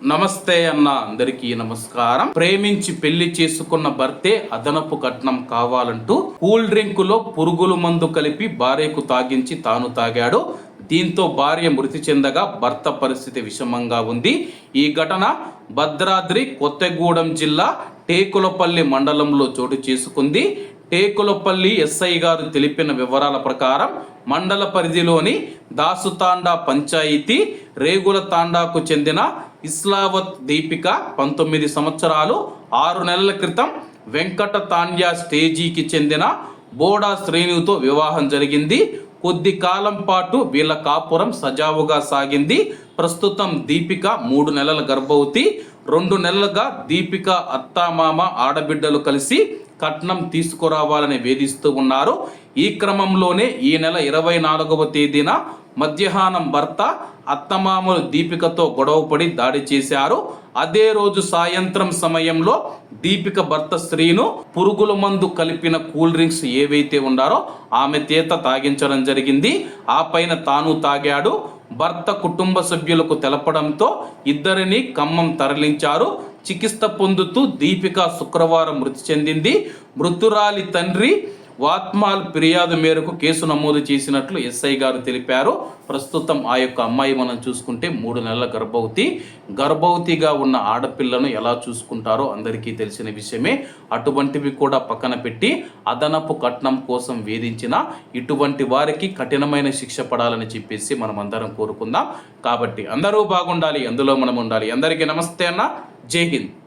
నమస్తే అన్న అందరికీ నమస్కారం. ప్రేమించి పెళ్ళి చేసుకున్న భర్తే అదనపు కట్నం కావాలంటూ కూల్ డ్రింక్లో పురుగుల మందు కలిపి భార్యకు తాగించి తాను తాగాడు. దీంతో భార్య మృతి చెందగా భర్త పరిస్థితి విషమంగా ఉంది. ఈ ఘటన భద్రాద్రి కొత్తగూడెం జిల్లా టేకులపల్లి మండలంలో చోటు చేసుకుంది. టేకులపల్లి ఎస్ఐ గారు తెలిపిన వివరాల ప్రకారం మండల పరిధిలోని దాసుతాండా పంచాయతీ రేగుల తాండాకు చెందిన ఇస్లావత్ దీపిక పంతొమ్మిది సంవత్సరాలు ఆరు నెలల క్రితం వెంకట తాండ్యా స్టేజీకి చెందిన బోడా శ్రేణుతో వివాహం జరిగింది. కొద్ది కాలం పాటు వీళ్ళ కాపురం సజావుగా సాగింది. ప్రస్తుతం దీపిక మూడు నెలల గర్భవతి. రెండు నెలలుగా దీపిక అత్తామామ ఆడబిడ్డలు కలిసి కట్నం తీసుకురావాలని వేధిస్తూ ఉన్నారు. ఈ క్రమంలోనే ఈ నెల ఇరవై నాలుగవ తేదీన మధ్యాహ్నం భర్త అత్తమామలు దీపికతో గొడవపడి దాడి చేశారు. అదే రోజు సాయంత్రం సమయంలో దీపిక భర్త స్త్రీను పురుగుల మందు కలిపిన కూల్ డ్రింక్స్ ఏవైతే ఉండారో ఆమె చేత తాగించడం జరిగింది. ఆ పైన తాను తాగాడు. భర్త కుటుంబ సభ్యులకు తెలపడంతో ఇద్దరిని ఖమ్మం తరలించారు. చికిత్స పొందుతూ దీపిక శుక్రవారం మృతి చెందింది. మృతురాలి తండ్రి వాత్మాల్ ఫిర్యాదు మేరకు కేసు నమోదు చేసినట్లు ఎస్ఐ గారు తెలిపారు. ప్రస్తుతం ఆ యొక్క అమ్మాయి మనం చూసుకుంటే మూడు నెలల గర్భవతి. గర్భవతిగా ఉన్న ఆడపిల్లను ఎలా చూసుకుంటారో అందరికీ తెలిసిన విషయమే. అటువంటివి కూడా పక్కన పెట్టి అదనపు కట్నం కోసం వేధించిన ఇటువంటి వారికి కఠినమైన శిక్ష పడాలని చెప్పేసి మనం అందరం కోరుకుందాం. కాబట్టి అందరూ బాగుండాలి అందులో మనం ఉండాలి. అందరికీ నమస్తే అన్న. జై హింద్.